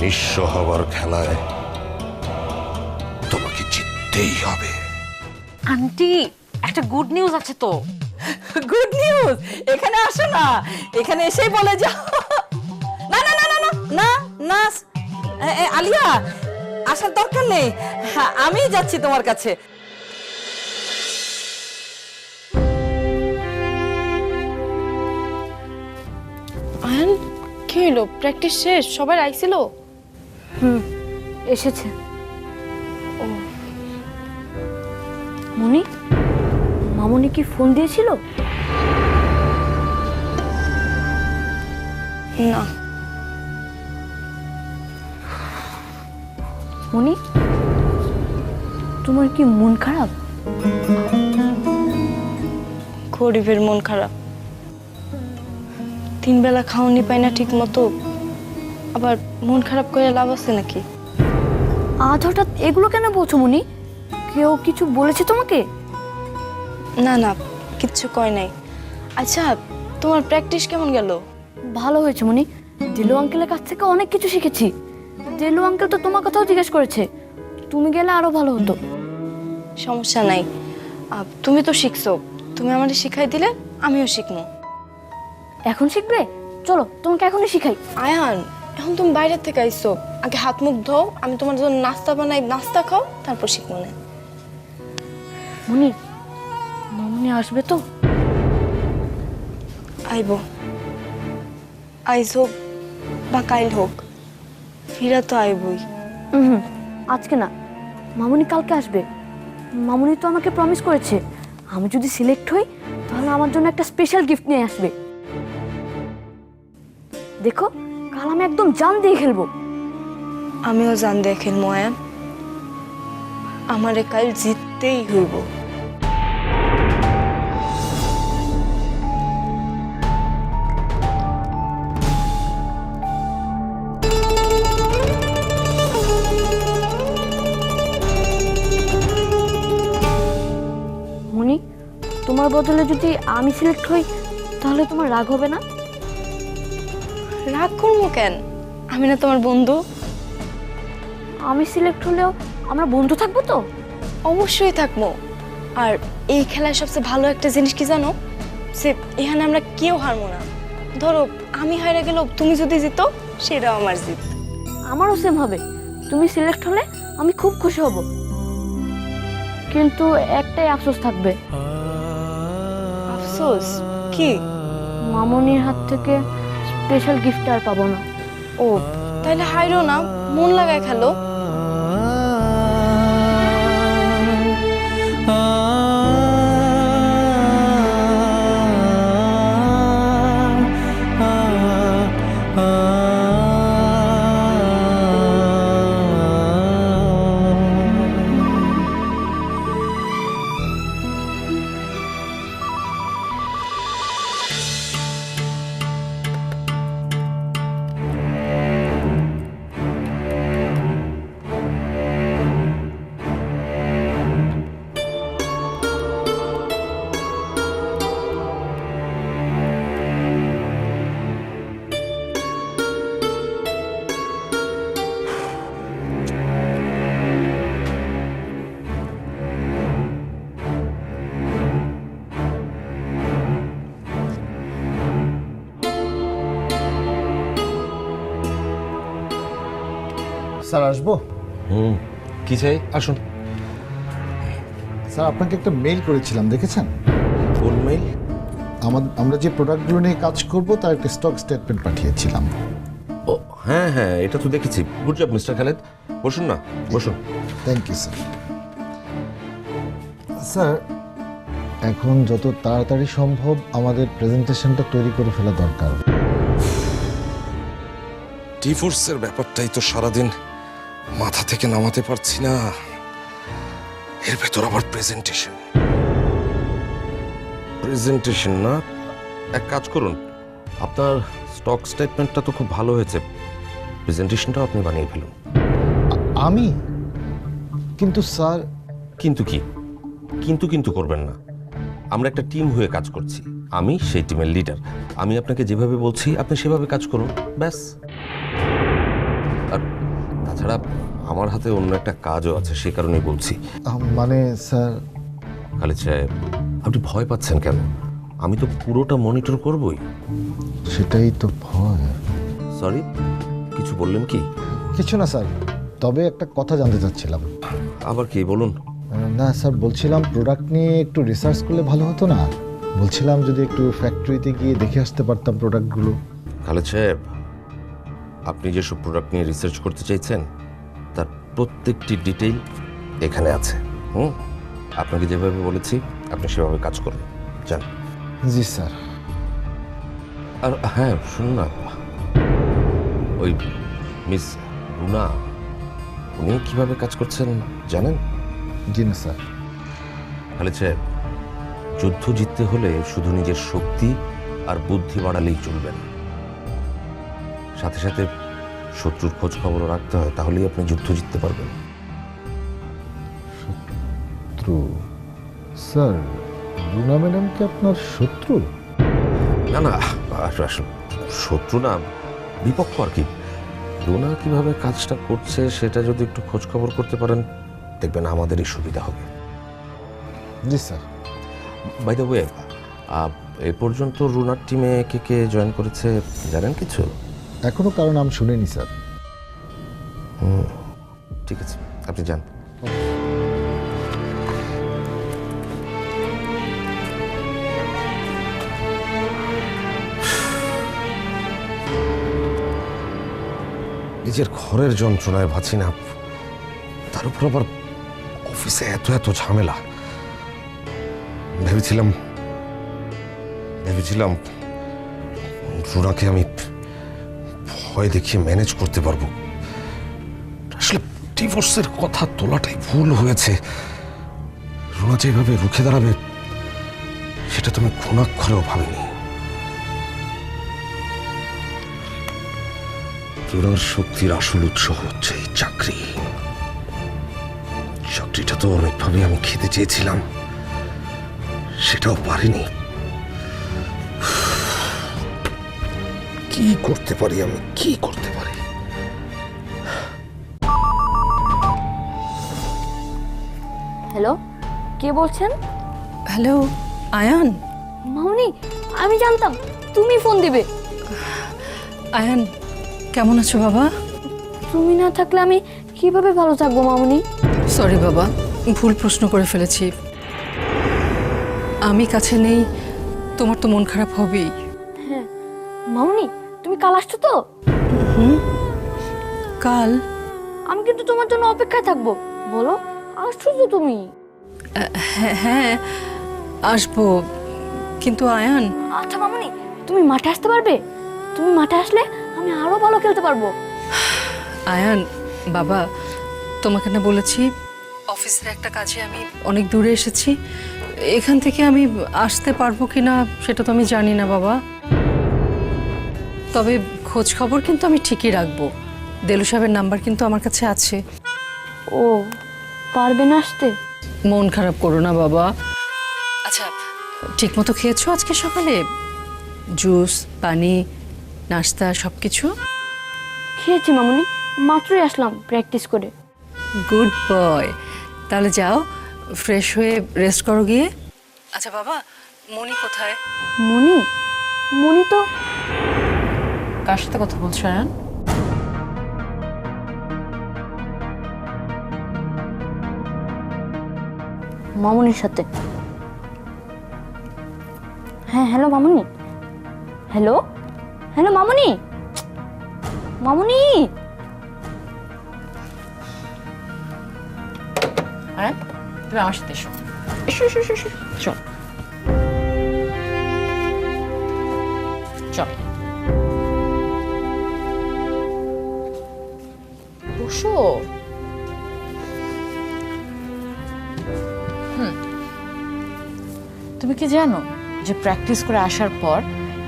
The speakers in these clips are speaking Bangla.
নিঃস্ব হবার খেলায় তোমাকে জিততেই হবে। আন্টি একটা গুড নিউজ আছে তো। গুড নিউজ এখানে আসো না। এখানে এসেই বলে যাও। না না না না না না না। আলিয়া আসার দরকার নেই। হ্যাঁ, আমি যাচ্ছি তোমার কাছে। আয়ান কি হইল? প্র্যাকটিস শেষ? সবাই আইছিল? এসেছে। ও। মনি মামনি কি ফোন দিয়েছিল? না। মনি তোমার কি মন খারাপ? গরিবের মন খারাপ। তিন বেলা খাওয়ানি পাই না ঠিক মতো আবার মন খারাপ করে লাভ আছে নাকি? আজ হঠাৎ এগুলো কেন বলছো মনি? কেউ কিছু বলেছে তোমাকে? না না কিচ্ছু কয় নাই। আচ্ছা তোমার প্র্যাকটিস কেমন গেল? ভালো হয়েছে মনি। দিলু আঙ্কেলের কাছ থেকে অনেক কিছু শিখেছি। দিলু আঙ্কেল তো তোমার কথাও জিজ্ঞেস করেছে। তুমি গেলে আরও ভালো হতো। সমস্যা নাই। তুমি তো শিখছো। তুমি আমাদের শিখাই দিলে আমিও শিখব। এখন শিখবে? চলো তোমাকে এখনই শিখাই। আয়ান! এখন তুমি বাইরের থেকে আইসো আগে হাত মুখ ধোও আমি তোমার জন্য নাস্তা বানাই নাস্তা খাও তারপর শিখব না। মনি মামনি আসবে তো? আইব। আইজ হোক বা কাইল হোক ফিরা তো আইবই। হুম আজকে না মামুনি কালকে আসবে। মামুনি তো আমাকে প্রমিস করেছে আমি যদি সিলেক্ট হই তাহলে আমার জন্য একটা স্পেশাল গিফট নিয়ে আসবে। দেখো কাল আমি একদম জান দিয়ে খেলব। আমিও জান দেখেন ময়ান আমারে কাল জিততেই হইব। মনি তোমার বদলে যদি আমি সিলেক্ট হই তাহলে তোমার রাগ হবে না? রাগ করব কেন? আমি না তোমার বন্ধু। আমি সিলেক্ট হলেও আমরা বন্ধু থাকব তো? অবশ্যই থাকব। আর এই খেলায় সবচেয়ে ভালো একটা জিনিস কি জানো? সে এখানে আমরা কেউ হারবো না। ধরো আমি হারে গেলেও তুমি যদি জিতো সেটাও আমার জিত। আমারও সেম হবে। তুমি সিলেক্ট হলে আমি খুব খুশি হব। কিন্তু একটাই আফসোস থাকবে। আফসোস? কি? মামনির হাত থেকে স্পেশাল গিফট আর পাবো না। ও তাহলে হাইরো না মন লাগায় খেলো। স্যার আসব? হুম। কি চাই? আসুন। স্যার আপনাকে একটা মেইল করেছিলাম দেখেছেন? কোন মেইল আমাদের আমরা যে প্রোডাক্টগুলো নিয়ে কাজ করব তার একটা স্টক স্টেটমেন্ট পাঠিয়েছিলাম। ও হ্যাঁ হ্যাঁ এটা তো দেখেছি। গুড জব মিস্টার খালেদ বসুন না বসুন। থ্যাংক ইউ স্যার স্যার এখন যত তাড়াতাড়ি সম্ভব আমাদের প্রেজেন্টেশনটা তৈরি করে ফেলা দরকার। ডিভোর্সের ব্যাপারটাই তো সারাদিন মাথা থেকে নামাতে পারছি না। এর ভেতর আবার প্রেজেন্টেশন প্রেজেন্টেশন না? এক কাজ করুন আপনার স্টক স্টেটমেন্টটা তো খুব ভালো হয়েছে। প্রেজেন্টেশনটাও আপনি বানিয়ে ফেলুন। আমি? কিন্তু স্যার কিন্তু কি? কিন্তু কিন্তু করবেন না। আমরা একটা টিম হয়ে কাজ করছি। আমি সেই টিমের লিডার আমি আপনাকে যেভাবে বলছি আপনি সেভাবে কাজ করুন। ব্যাস। তাছাড়া আমার হাতে অন্য একটা কাজও আছে সে কারণেই বলছি। মানে স্যার? খালিদ সাহেব আপনি ভয় পাচ্ছেন কেন? আমি তো পুরোটা মনিটর করবই। সেটাই তো ভয়। সরি কিছু বললেন কি? কিছু না স্যার। তবে একটা কথা জানতে চাচ্ছিলাম। আবার কি বলুন। না স্যার বলছিলাম প্রোডাক্ট নিয়ে একটু রিসার্চ করলে ভালো হতো না। বলছিলাম যদি একটু ফ্যাক্টরিতে গিয়ে দেখে আসতে পারতাম প্রোডাক্টগুলো খালেদ সাহেব আপনি যেসব প্রোডাক্ট নিয়ে রিসার্চ করতে চাইছেন তার প্রত্যেকটি ডিটেইল এখানে আছে। হুম? আপনাকে যেভাবে বলেছি আপনি সেভাবে কাজ করুন। যান। জি স্যার। আর হ্যাঁ শুনুন না। ওই মিস রুনা উনি কীভাবে কাজ করছেন জানেন? জি না স্যার। খালেদ সাহেব যুদ্ধ জিততে হলে শুধু নিজের শক্তি আর বুদ্ধি বাড়ালেই চলবে না। সাথে সাথে শত্রুর খোঁজ খবরও রাখতে হয় তাহলেই আপনি যুদ্ধ জিততে পারবেন। শত্রু? স্যার রুনা ম্যাডাম কি আপনার শত্রু? না না শত্রু না বিপক্ষ আর কি। রুনা কীভাবে কাজটা করছে সেটা যদি একটু খোঁজ খবর করতে পারেন দেখবেন আমাদেরই সুবিধা হবে। জি স্যার। বাই দ্য ওয়ে এ পর্যন্ত রুনার টিমে কে কে জয়েন করেছে জানেন কিছু? এখনও কারণ নাম শুনিনি, স্যার। ঠিক আছে, আপনি যান। নিজের ঘরের যন্ত্রণায় বাঁচি না। তার উপর আবার অফিসে এত এত ঝামেলা। ভেবেছিলাম ভেবেছিলাম রুনাকে আমি ভয় দেখিয়ে ম্যানেজ করতে পারব। আসলে ডিভোর্সের কথা তোলাটাই ভুল হয়েছে। রুনা যেভাবে রুখে দাঁড়াবে, সেটা তুমি ঘুণাক্ষরেও ভাবিনি। রুনার শক্তির আসল উৎস হচ্ছে এই চাকরি। চাকরিটা তো অনেকভাবে আমি খেতে চেয়েছিলাম। সেটাও পারিনি। কি করতে পারি আমি? কি করতে পারি? হ্যালো কে বলছেন? হ্যালো আয়ান। মামনি আমি জানতাম তুমি ফোন দিবে। আয়ান কেমন আছো বাবা? তুমি না থাকলে আমি কীভাবে ভালো থাকব মামনি? সরি বাবা ভুল প্রশ্ন করে ফেলেছি। আমি কাছে নেই তোমার তো মন খারাপ হবেই। মামনি তুমি কাল আসছো তো? কাল? আমি কিন্তু তোমার জন্য অপেক্ষায় থাকব। বলো আসছো তো তুমি? হ্যাঁ হ্যাঁ আসব। কিন্তু আয়ান? আচ্ছা মামনি তুমি মাঠে আসতে পারবে? তুমি মাঠে আসলে আমি আরও ভালো খেলতে পারব। আয়ান বাবা তোমাকে না বলেছি অফিসের একটা কাজে আমি অনেক দূরে এসেছি। এখান থেকে আমি আসতে পারব কি না সেটা তো আমি জানি না বাবা। তবে খোঁজ খবর কিন্তু আমি ঠিকই রাখব। দেলু সাহেবের নাম্বার কিন্তু আমার কাছে আছে। ও পারবে না আসতে? মন খারাপ করো না বাবা। আচ্ছা ঠিক মতো খেয়েছো আজকে সকালে? জুস পানি নাস্তা সব কিছু খেয়েছি মামনি মাত্রই আসলাম প্র্যাকটিস করে। Good boy. তাহলে যাও ফ্রেশ হয়ে রেস্ট করো গিয়ে। আচ্ছা বাবা মনি কোথায়? মনি মনি তো কার সাথে কথা বলছো আয়ান মামনির সাথে। হ্যাঁ হ্যালো মামনি। হ্যালো? হ্যালো মামনি? মামনি? আয়ান তুমি আমার সাথে এসো এসো এসো এসো এসো। চল। চল। বসো হুম। তুমি কি জানো যে প্র্যাকটিস করে আসার পর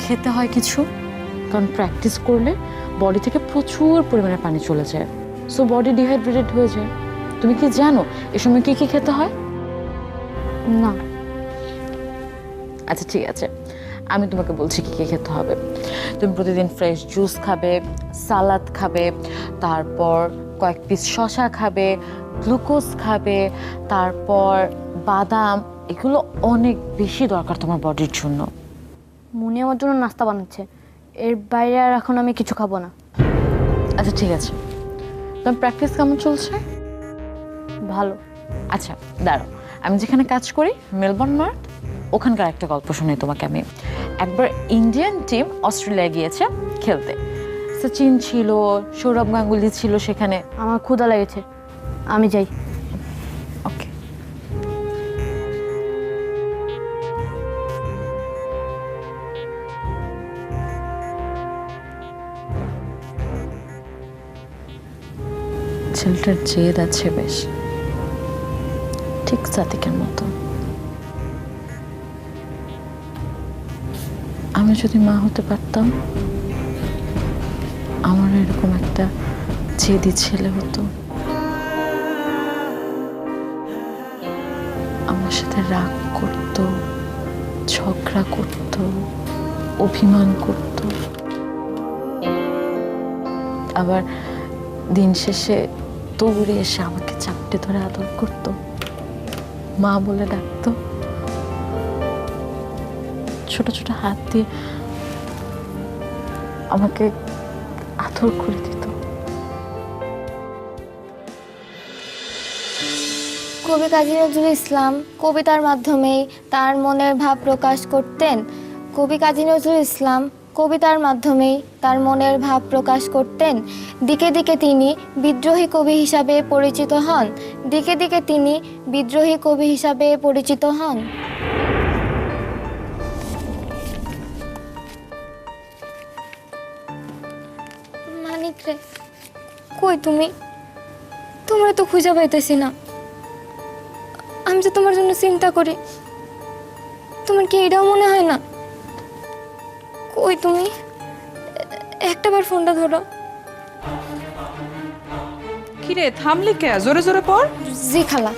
খেতে হয় কিছু? কারণ প্র্যাকটিস করলে বডি থেকে প্রচুর পরিমাণে পানি চলে যায়। সো বডি ডিহাইড্রেটেড হয়ে যায়। তুমি কি জানো এ সময় কি কি খেতে হয়? না। আচ্ছা ঠিক আছে। আমি তোমাকে বলছি কি কি খেতে হবে। তুমি প্রতিদিন ফ্রেশ জুস খাবে সালাদ খাবে তারপর কয়েক পিস শশা খাবে গ্লুকোজ খাবে তারপর বাদাম এগুলো অনেক বেশি দরকার তোমার বডির জন্য। মনি আমার জন্য নাস্তা বানাচ্ছে। এর বাইরে আর এখন আমি কিছু খাব না। আচ্ছা ঠিক আছে। তোমার প্র্যাকটিস কেমন চলছে? ভালো। আচ্ছা দাঁড়ো আমি যেখানে কাজ করি মেলবোর্ন নর্থ ওখানকার একটা গল্প শুনি তোমাকে আমি। একবার ইন্ডিয়ান টিম অস্ট্রেলিয়া গিয়েছে খেলতে। সচিন ছিল সৌরভ গাঙ্গুলি ছিল সেখানে। আমার ক্ষুধা লেগেছে। আমি যাই। ওকে। ছেলেটার জেদ আছে বেশ। ঠিক সাতিকের মতো। আমি যদি মা হতে পারতাম আমার এরকম একটা জেদি ছেলে হতো। আমার সাথে রাগ করত, ঝগড়া করত, অভিমান করত। আবার দিন শেষে দৌড়ে এসে আমাকে চাপটে ধরে আদর করত। মা বলে ডাকতো। ছোট ছোট হাত দিয়ে আমাকে আদর করে দিত। কবি কাজী নজরুল ইসলাম কবিতার মাধ্যমেই তার মনের ভাব প্রকাশ করতেন। কবি কাজী নজরুল ইসলাম কবিতার মাধ্যমেই তার মনের ভাব প্রকাশ করতেন। দিকে দিকে তিনি বিদ্রোহী কবি হিসাবে পরিচিত হন। দিকে দিকে তিনি বিদ্রোহী কবি হিসাবে পরিচিত হন। কই তুমি? তোমরা তো খুঁজে পাইতেছি না। আমি যে তোমার জন্য চিন্তা করি তোমার কি এটাও মনে হয় না? কই তুমি? একটা বার ফোনটা ধরো। কিরে থামলি কে? জোরে জোরে পড়। জি খালা।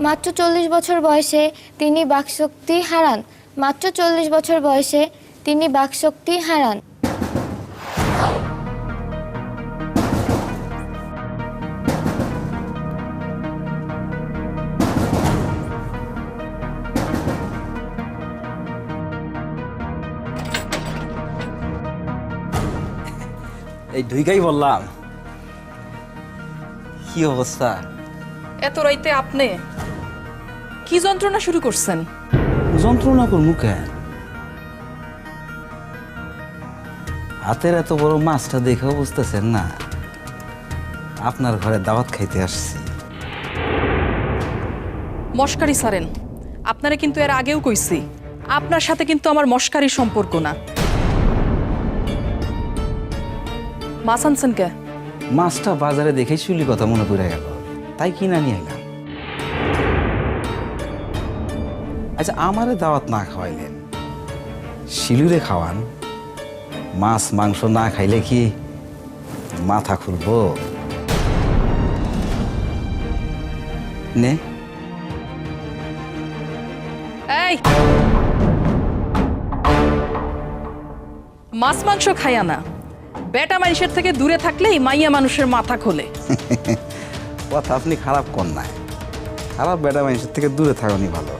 মাত্র চল্লিশ বছর বয়সে তিনি বাকশক্তি হারান। মাত্র চল্লিশ বছর বয়সে তিনি বাকশক্তি হারান। এই ঢুইকাই বললাম। কি অবস্থা? এত রাইতে আপনি কি যন্ত্রণা শুরু করছেন? যন্ত্রণা কর মুখে হাতের এত বড় মাছটা দেখে বুঝতেছেন না? আপনার ঘরে দাওয়াত খাইতে আসছি। মস্কারি সারেন আপনারা কিন্তু এর আগেও কইছি আপনার সাথে কিন্তু আমার মস্কারি সম্পর্ক না। মাছ আনছেন কে? মাছটা বাজারে দেখে চুলি কথা মনে পড়ে গেল। তাই কিনা নিয়ে এলাম। আচ্ছা আমারে দাওয়াত না খাওয়াইলেন। শিলুরে খাওয়ান। মাছ মাংস না খাইলে কি মাথা খুলবো? নে। মাছ মাংস খাইয়া না বেটা মানুষের থেকে দূরে থাকলেই মাইয়া মানুষের মাথা খোলে। কথা আপনি খারাপ কর নাই খারাপ বেটা মানুষের থেকে দূরে থাকুনি ভালো।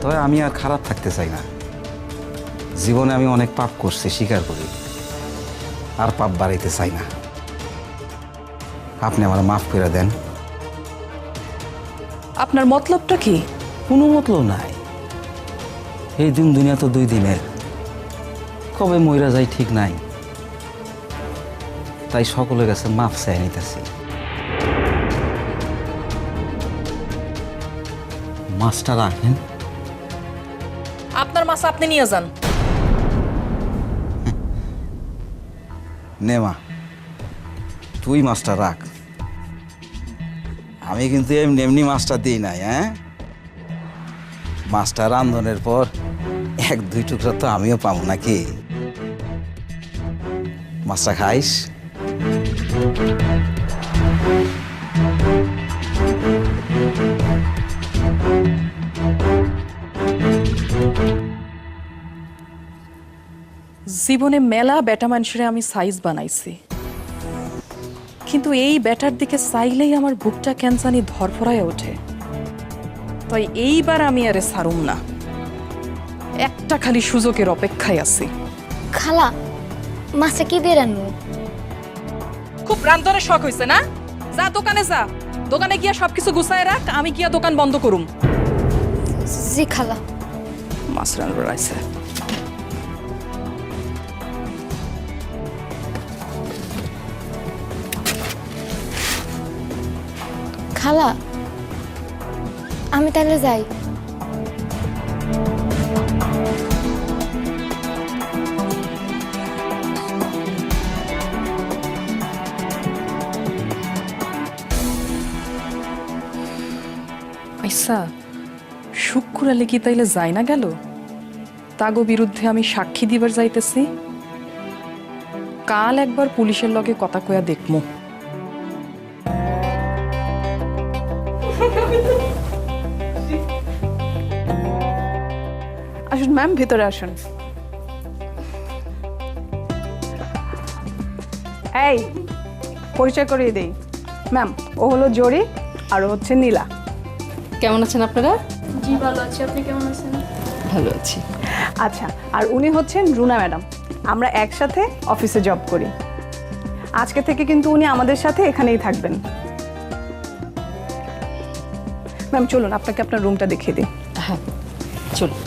তবে আমি আর খারাপ থাকতে চাই না। জীবনে আমি অনেক পাপ করছি স্বীকার করি। আর পাপ বাড়াইতে চাই না। আপনি আমার মাফ করে দেন। আপনার মতলবটা কি? কোনো মতলব নাই। এই দিন দুনিয়া তো দুই দিনের। কবে মইরা যায় ঠিক নাই। তাই সকলের কাছে মাফ চাই নিতেছি। মাছটা রাখেন। আপনার মাছ আপনি নিয়ে যান। নে মা তুই মাছটা রাখ। আমি কিন্তু এমনি এমনি মাছটা দিই নাই হ্যাঁ? মাছটা রান্ধনের পর এক দুই টুকরা তো আমিও পাবো নাকি? মাছটা খাইস। জীবনে মেলা বেটা মানুষের আমি সাইজ বানাইছি। কিন্তু এই ব্যাটার দিকে চাইলেই আমার বুকটা ক্যান্সানি ধরফরায় ওঠে। তাই এইবার আমি আরে সারুম না। একটা খালি সুযোগের অপেক্ষায় আছি। খালা মাছে কি দিয়ে রান্নু? খুব রান্ধনের শখ হয়েছে না? যা দোকানে যা। দোকানে গিয়া সবকিছু গুছায় রাখ আমি গিয়া দোকান বন্ধ করুম। জি খালা। মাছ রান্নার আইসে খালা আমি তাহলে যাই। আইসা শুক্কুরালে কি তাইলে যায় না গেল? তাগো বিরুদ্ধে আমি সাক্ষী দিবার যাইতেছি। কাল একবার পুলিশের লগে কথা কয়া দেখমু। আসুন ম্যাম, ভিতরে আসুন। এই, পরিচয় করিয়ে দেই। ম্যাম, ও হলো জরি আর হচ্ছে নীলা। কেমন আছেন আপনারা? জি ভালো আছি। আপনি কেমন আছেন? ভালো আছি। আচ্ছা আর উনি হচ্ছেন রুনা ম্যাডাম। আমরা একসাথে অফিসে জব করি। আজকে থেকে কিন্তু উনি আমাদের সাথে এখানেই থাকবেন। ম্যাম চলুন আপনাকে আপনার রুমটা দেখিয়ে দিই। হ্যাঁ চলুন।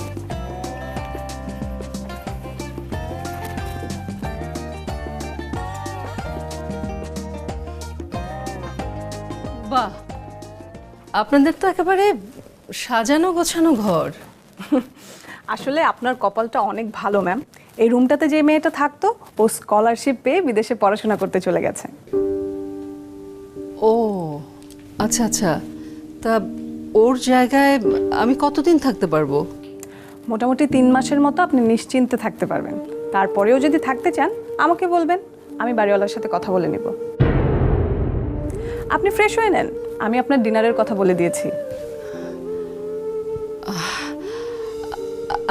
আপনাদের তো একেবারে সাজানো গোছানো ঘর। আসলে আপনার কপালটা অনেক ভালো ম্যাম। এই রুমটাতে যে মেয়েটা থাকতো ও স্কলারশিপ পেয়ে বিদেশে পড়াশোনা করতে চলে গেছে। ও আচ্ছা আচ্ছা। তা ওর জায়গায় আমি কতদিন থাকতে পারব? মোটামুটি তিন মাসের মতো আপনি নিশ্চিন্তে থাকতে পারবেন। তারপরেও যদি থাকতে চান আমাকে বলবেন। আমি বাড়িওয়ালার সাথে কথা বলে নেব। আপনি ফ্রেশ হয়ে নেন। আমি আপনার ডিনারের কথা বলে দিয়েছি।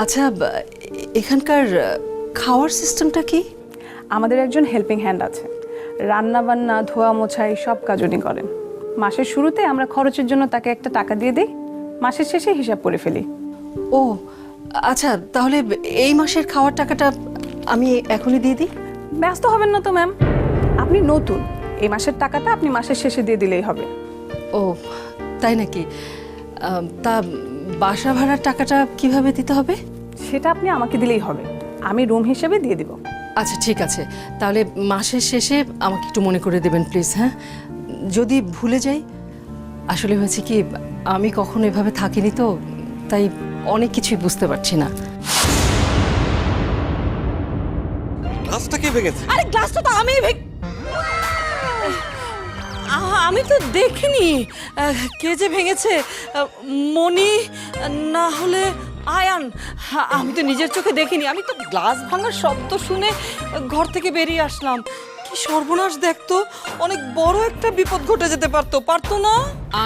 আচ্ছা এখানকার খাওয়ার সিস্টেমটা কি? আমাদের একজন হেল্পিং হ্যান্ড আছে। রান্না বান্না ধোয়া মোছাই সব কাজ উনি করেন। মাসের শুরুতে আমরা খরচের জন্য তাকে একটা টাকা দিয়ে দিই মাসের শেষে হিসাব করে ফেলি। ও আচ্ছা তাহলে এই মাসের খাওয়ার টাকাটা আমি এখনই দিয়ে দিই? ব্যস্ত হবেন না তো ম্যাম। আপনি নতুন। এই মাসের টাকাটা আপনি মাসের শেষে দিয়ে দিলেই হবে। ও তাই নাকি? তা বাসা ভাড়ার টাকাটা কীভাবে দিতে হবে? সেটা আপনি আমাকে দিলেই হবে। আমি রুম হিসেবে দিয়ে দিব। আচ্ছা ঠিক আছে। তাহলে মাসের শেষে আমাকে একটু মনে করে দেবেন প্লিজ হ্যাঁ? যদি ভুলে যাই আসলে হয়েছে কি আমি কখনো এভাবে থাকিনি তো তাই অনেক কিছুই বুঝতে পারছি না। গ্লাসটা কে ভেঙেছে? আরে গ্লাসটা তো আমি ভেঙ আমি তো দেখিনি। কে যে ভেঙেছে? মনি না হলে আয়ান। আমি তো নিজের চোখে দেখিনি। আমি তো গ্লাস ভাঙার শব্দ শুনে ঘর থেকে বেরিয়ে আসলাম। কি সর্বনাশ দেখতো, অনেক বড় একটা বিপদ ঘটে যেতে পারতো। পারতো না?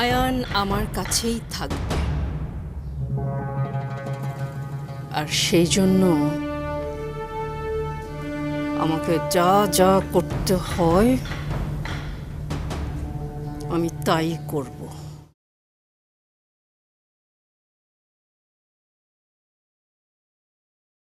আয়ান আমার কাছেই থাকবে। আর সেই জন্য আমাকে যা যা করতে হয় আমি তাই করব